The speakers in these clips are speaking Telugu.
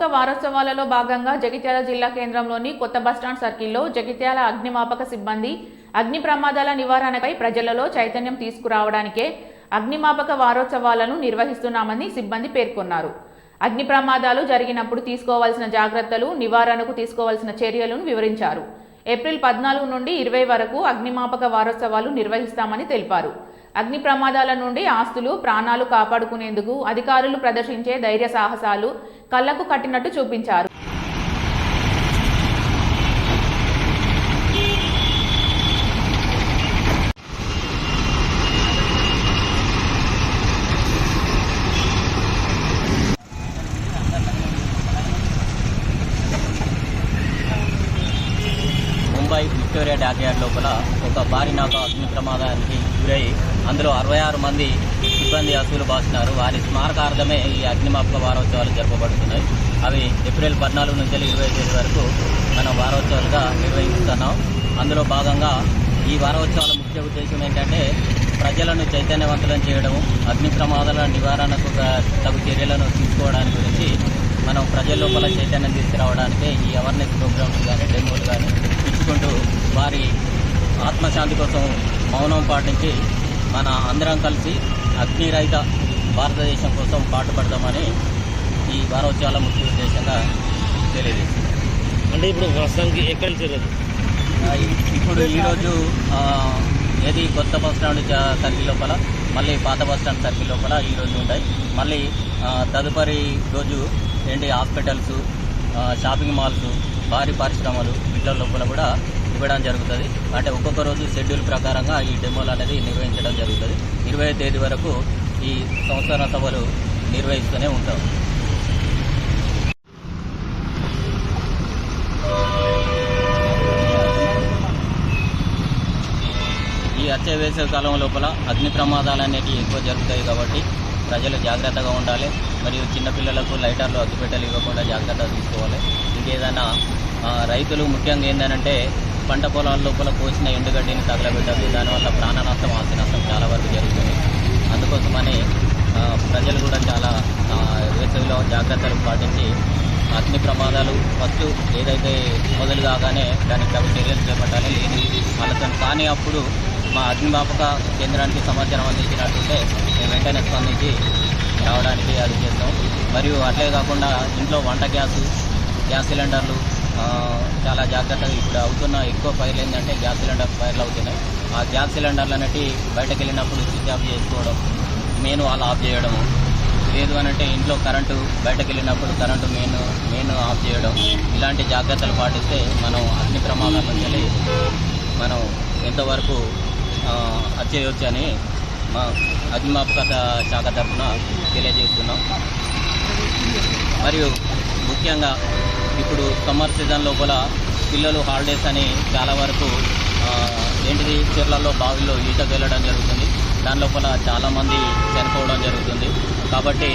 అగ్నిమాపక వారోత్సవాలలో భాగంగా జగిత్యాల జిల్లా కేంద్రంలోని కొత్త బస్టాండ్ సర్కిల్లో జగిత్యాల అగ్నిమాపక సిబ్బంది అగ్ని ప్రమాదాల నివారణపై ప్రజలలో చైతన్యం తీసుకురావడానికే అగ్నిమాపక వారోత్సవాలను నిర్వహిస్తున్నామని సిబ్బంది పేర్కొన్నారు. అగ్ని ప్రమాదాలు జరిగినప్పుడు తీసుకోవాల్సిన జాగ్రత్తలు నివారణకు తీసుకోవాల్సిన చర్యలను వివరించారు. ఏప్రిల్ పద్నాలుగు నుండి ఇరవై వరకు అగ్నిమాపక వారోత్సవాలు నిర్వహిస్తామని తెలిపారు. అగ్ని ప్రమాదాల నుండి ఆస్తులు ప్రాణాలు కాపాడుకునేందుకు అధికారులు ప్రదర్శించే ధైర్య సాహసాలు కళ్ళకు కట్టినట్టు చూపించారు. విక్టోరియా విక్టోరియా డాక్యార్డ్ లోపల ఒక భారీ నాక అగ్ని ప్రమాదానికి గురై అందులో అరవై ఆరు మంది సిబ్బంది అసూలు బాసినారు. వారి స్మారకార్థమే ఈ అగ్నిమాపక వారోత్సవాలు జరపబడుతున్నాయి. అవి ఏప్రిల్ పద్నాలుగు నుంచి ఇరవై తేదీ వరకు మనం వారోత్సవాలుగా నిర్వహిస్తున్నాం. అందులో భాగంగా ఈ వారోత్సవాల ముఖ్య ఉద్దేశం ఏంటంటే ప్రజలను చైతన్యవంతులను చేయడం అగ్ని ప్రమాదాల నివారణకు తగు చర్యలను తీసుకోవడానికి గురించి మనం ప్రజల లోపల చైతన్యం తీసుకురావడానికి ఈ అవేర్నెస్ ప్రోగ్రామ్స్ కానీ డెమోలు కానీ ఇచ్చుకుంటూ వారి ఆత్మశాంతి కోసం మౌనం పాటించి మన అందరం కలిసి అగ్నిరహిత భారతదేశం కోసం పాటుపడదామని ఈ వారోత్సవాల ముఖ్య ఉద్దేశంగా తెలియజేస్తుంది అంటే ఇప్పుడు ప్రస్తుతానికి ఎక్కడ ఇప్పుడు ఈరోజు ఏది కొత్త బస్ స్టాండ్ సర్కిల్ లోపల మళ్ళీ పాత బస్ స్టాండ్ సర్కిల్ లోపల ఈ రోజు ఉంటాయి. మళ్ళీ తదుపరి రోజు ఏంటి హాస్పిటల్స్ షాపింగ్ మాల్స్ భారీ పరిశ్రమలు వీటి లోపల కూడా ఇవ్వడం జరుగుతుంది. అంటే ఒక్కొక్క రోజు షెడ్యూల్ ప్రకారంగా ఈ డెమోలు అనేది నిర్వహించడం జరుగుతుంది. ఇరవై తేదీ వరకు ఈ సంవత్సర సభలు నిర్వహిస్తూనే ఉంటాం. ఈ వచ్చే వేసవి కాలం లోపల అగ్ని ప్రమాదాలు అనేటివి ఎక్కువ జరుగుతాయి కాబట్టి ప్రజలు జాగ్రత్తగా ఉండాలి. మరియు చిన్నపిల్లలకు లైటర్లు అగ్గిపెట్టలు ఇవ్వకుండా జాగ్రత్త తీసుకోవాలి. ఇంకేదైనా రైతులు ముఖ్యంగా ఏంటంటే పంట పొలాల లోపల కోసిన ఎండుగడ్డిని తగలబెట్టదు దానివల్ల ప్రాణ నష్టం ఆస్తి నష్టం చాలా వరకు జరుగుతుంది. అందుకోసమని ప్రజలు కూడా చాలా వేసవిలో జాగ్రత్తలు పాటించి అగ్ని ప్రమాదాలు ఫస్ట్ ఏదైతే మొదలు కాగానే దానికి తగు చర్యలు చేపట్టాలి. లేని వాళ్ళతో కానీ అప్పుడు మా అగ్నిమాపక కేంద్రానికి సమాచారం అందించినట్టుంటే మేము వెంటనే స్పందించి రావడానికి అది చేస్తాం. మరియు అట్లే కాకుండా ఇంట్లో వంట గ్యాసు గ్యాస్ సిలిండర్లు చాలా జాగ్రత్తగా ఇప్పుడు అవుతున్న ఎక్కువ ఫైర్లు ఏంటంటే గ్యాస్ సిలిండర్ ఫైర్లు అవుతున్నాయి. ఆ గ్యాస్ సిలిండర్లు అనేవి బయటకు వెళ్ళినప్పుడు స్విచ్ ఆఫ్ చేసుకోవడం మెయిన్ వాళ్ళు ఆఫ్ చేయడము. లేదు అని అంటే ఇంట్లో కరెంటు బయటకు వెళ్ళినప్పుడు కరెంటు మెయిన్ మెయిన్ ఆఫ్ చేయడం. ఇలాంటి జాగ్రత్తలు పాటిస్తే మనం అగ్ని ప్రమాదాల నుంచి వెళ్ళి మనం ఎంతవరకు ఆ, అని మా అగ్నిమాపక శాఖ తరఫున తెలియజేస్తున్నాం. మరియు ముఖ్యంగా ఇప్పుడు సమ్మర్ సీజన్ లోపల పిల్లలు హాలిడేస్ అని చాలా వరకు ఏంటిది? చీరలలో బావిలో ఈతకు వెళ్ళడం జరుగుతుంది. దాని లోపల చాలామంది చనిపోవడం జరుగుతుంది. కాబట్టి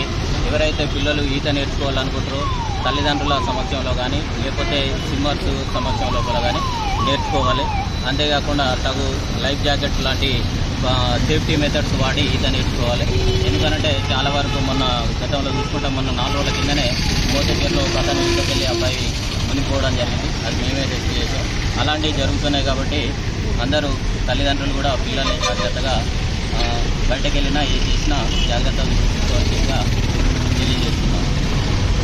ఎవరైతే పిల్లలు ఈత నేర్చుకోవాలనుకుంటారో తల్లిదండ్రుల సమక్షంలో కానీ లేకపోతే స్విమ్మర్స్ సమక్షంలో లోపల కానీ నేర్చుకోవాలి. అంతేకాకుండా తగు లైఫ్ జాకెట్ లాంటి సేఫ్టీ మెథడ్స్ వాడి ఈత నేర్చుకోవాలి ఎందుకంటే చాలా వరకు మొన్న గతంలో చూసుకుంటాం మొన్న నాలుగు రోజుల కిందనే మోసకేర్లో ఒక అతను అబ్బాయి మునిపోవడం జరిగింది. అది మేమే రెస్క్యూ చేసాం అలాంటివి జరుగుతున్నాయి కాబట్టి అందరూ తల్లిదండ్రులు కూడా పిల్లల్ని జాగ్రత్తగా బయటకెళ్ళినా బయటకు వెళ్ళినా ఏ చేసినా జాగ్రత్తలు తీసుకోవాల్సిందిగా